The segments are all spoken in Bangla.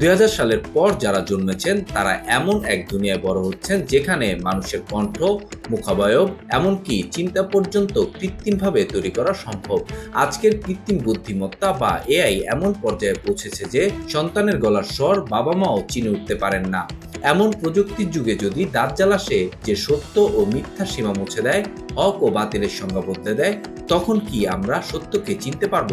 দুই হাজার সালের পর যারা জন্মেছেন, তারা এমন এক দুনিয়ায় বড় হচ্ছেন যেখানে মানুষের কণ্ঠ, মুখাবয়ব, এমনকি চিন্তা পর্যন্ত কৃত্রিমভাবে তৈরি করা সম্ভব। আজকের কৃত্রিম বুদ্ধিমত্তা বা এআই এমন পর্যায়ে পৌঁছেছে যে সন্তানের গলার স্বর বাবা মাও চিনে উঠতে পারেন না। এমন প্রযুক্তির যুগে যদি দাঁত আসে, যে সত্য ও মিথ্যা সীমা মুছে দেয়, হক ও বাতিলের সংজ্ঞা বদলে দেয়, তখন কি আমরা সত্যকে চিনতে পারব?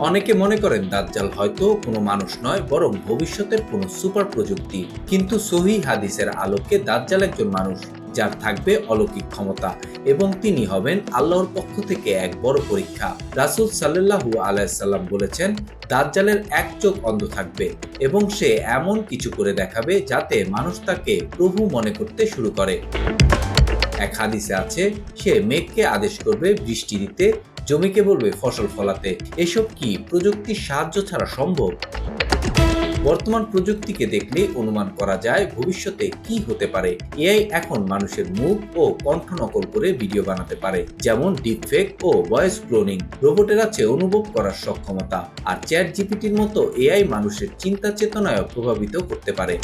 অনেকে মনে করেন দাজ্জাল হয়তো কোনো মানুষ নয়, বরং ভবিষ্যতের কোনো সুপার প্রযুক্তি। কিন্তু সহি হাদিসের আলোকে দাজ্জাল একজন মানুষ, যার থাকবে অলৌকিক ক্ষমতা, এবং তিনি হবেন আল্লাহর পক্ষ থেকে এক বড় পরীক্ষা। রাসুল সাল্লাহু আলাইসাল্লাম বলেছেন, দাজ্জালের এক চোখ অন্ধ থাকবে, এবং সে এমন কিছু করে দেখাবে যাতে মানুষ তাকে প্রভু মনে করতে শুরু করে। এক হাদিসে আছে, সে মেঘকে আদেশ করবে বৃষ্টি দিতে জমিকে বলবে ফসল ফলাতে। এসব কি প্রযুক্তির সাহায্য ছাড়া সম্ভব? বর্তমান প্রযুক্তিকে দেখলে অনুমান করা যায় ভবিষ্যতে কি হতে পারে। এআই এখন মানুষের মুখ ও কণ্ঠ নকল করে ভিডিও বানাতে পারে, যেমন ডিপফেক ও ভয়েস ক্লোনিং। রোবটের আছে অনুভব করার সক্ষমতা, আর চ্যাট জিপিটির মতো এআই মানুষের চিন্তা চেতনায় প্রভাবিত করতে পারে।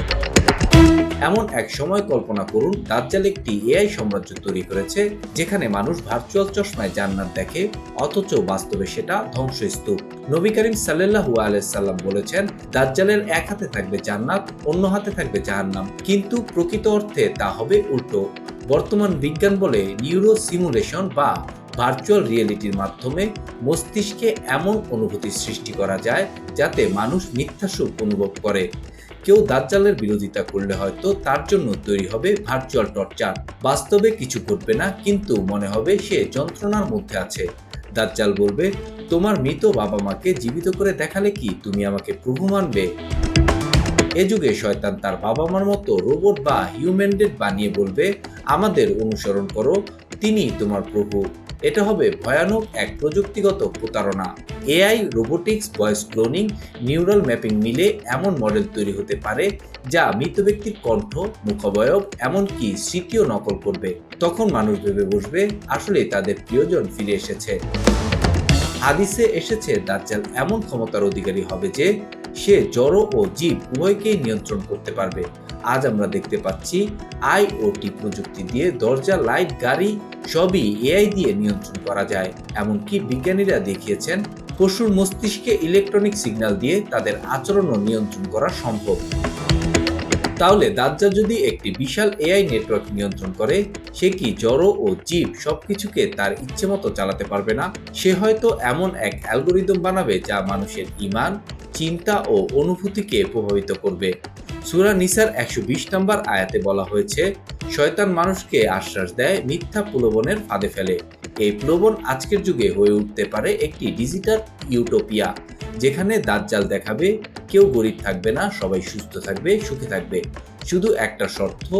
এমন এক সময় কল্পনা করুন দাজ্জাল একটি এআই সাম্রাজ্য তৈরি করেছে, যেখানে মানুষ ভার্চুয়াল চশমায় জান্নাত দেখে, অথচ বাস্তবে সেটা ধ্বংসস্তূপ। নবী করিম সাল্লাহু আলাইসাল্লাম বলেছেন, দাজ্জালের এক হাতে থাকবে জান্নাত, অন্য হাতে থাকবে জাহান্নাম। কিন্তু প্রকৃত অর্থে তা হবে উল্টো। বর্তমান বিজ্ঞান বলে নিউরো সিমুলেশন বা ভার্চুয়াল রিয়েলিটির মাধ্যমে মস্তিষ্কে এমন অনুভূতি সৃষ্টি করা যায়, যাতে মানুষ মিথ্যা সুখ অনুভব করে। কেউ দাজ্জালের বিরোধিতা করলে হয়তো তার জন্য তৈরি হবে ভার্চুয়াল টর্চার বাস্তবে কিছু ঘটবে না, কিন্তু মনে হবে সে যন্ত্রণার মধ্যে আছে। দাজ্জাল বলবে, তোমার মৃত বাবা মাকে জীবিত করে দেখালে কি তুমি আমাকে প্রভু মানবে? এ যুগে শয়তান তার বাবা মার মতো রোবট বা হিউম্যানডেড বানিয়ে বলবে, আমাদের অনুসরণ করো তিনি তোমার প্রভু। এটা হবে ভয়ানক এক প্রযুক্তিগত প্রতারণা। AI, robotics, voice cloning, neural mapping মিলে এমন মডেল তৈরি হতে পারে যা মৃত ব্যক্তির কণ্ঠ, মুখবয়ব, এমনকি স্মৃতিও নকল করবে। তখন মানুষ ভেবে বসবে, আসলে তাদের প্রিয়জন ফিরে এসেছে। হাদিসে এসেছে, দাজ্জাল এমন ক্ষমতার অধিকারী হবে যে সে জড় ও জীব উভয়কেই নিয়ন্ত্রণ করতে পারবে। আজ আমরা দেখতে পাচ্ছি আইওটি প্রযুক্তি দিয়ে দরজা, লাইট, গাড়ি সবই এআই দিয়ে নিয়ন্ত্রণ করা যায়। এমনকি বিজ্ঞানীরা দেখিয়েছেন পশুর মস্তিষ্কে ইলেকট্রনিক সিগন্যাল দিয়ে তাদের আচরণও নিয়ন্ত্রণ করা সম্ভব। তাহলে দাজ্জা যদি একটি বিশাল এআই নেটওয়ার্ক নিয়ন্ত্রণ করে, সে কি জড় ও জীব সবকিছুকে তার ইচ্ছে মতো চালাতে পারবে না? সে হয়তো এমন এক অ্যালগোরিদম বানাবে যা মানুষের ইমান, চিন্তা ও অনুভূতিকে প্রভাবিত করবে। সুরা নিসার একশো বিশ নম্বর আয়াতে বলা হয়েছে, শয়তান মানুষকে আশ্বাস দেয় মিথ্যা প্রলোভনের ফাঁদে ফেলে। এই প্রলোভন আজকের যুগে হয়ে উঠতে পারে একটি ডিজিটাল ইউটোপিয়া, যেখানে দাজ্জাল দেখাবে কেউ গরিব থাকবে না, সবাই সুস্থ থাকবে, সুখে থাকবে। শুধু একটা শর্ত,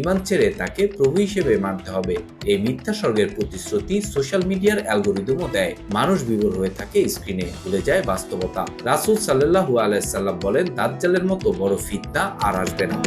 ইমান ছেড়ে তাকে প্রভু হিসেবে মানতে হবে। এই মিথ্যা স্বর্গের প্রতিশ্রুতি সোশ্যাল মিডিয়ার অ্যালগোরিদমও দেয়। মানুষ বিবর হয়ে থাকে, স্ক্রিনে ভুলে যায় বাস্তবতা। রাসুল সাল্লাহু আলাইসাল্লাম বলেন, দাজ্জালের মতো বড় ফিতনা আর আসবে না।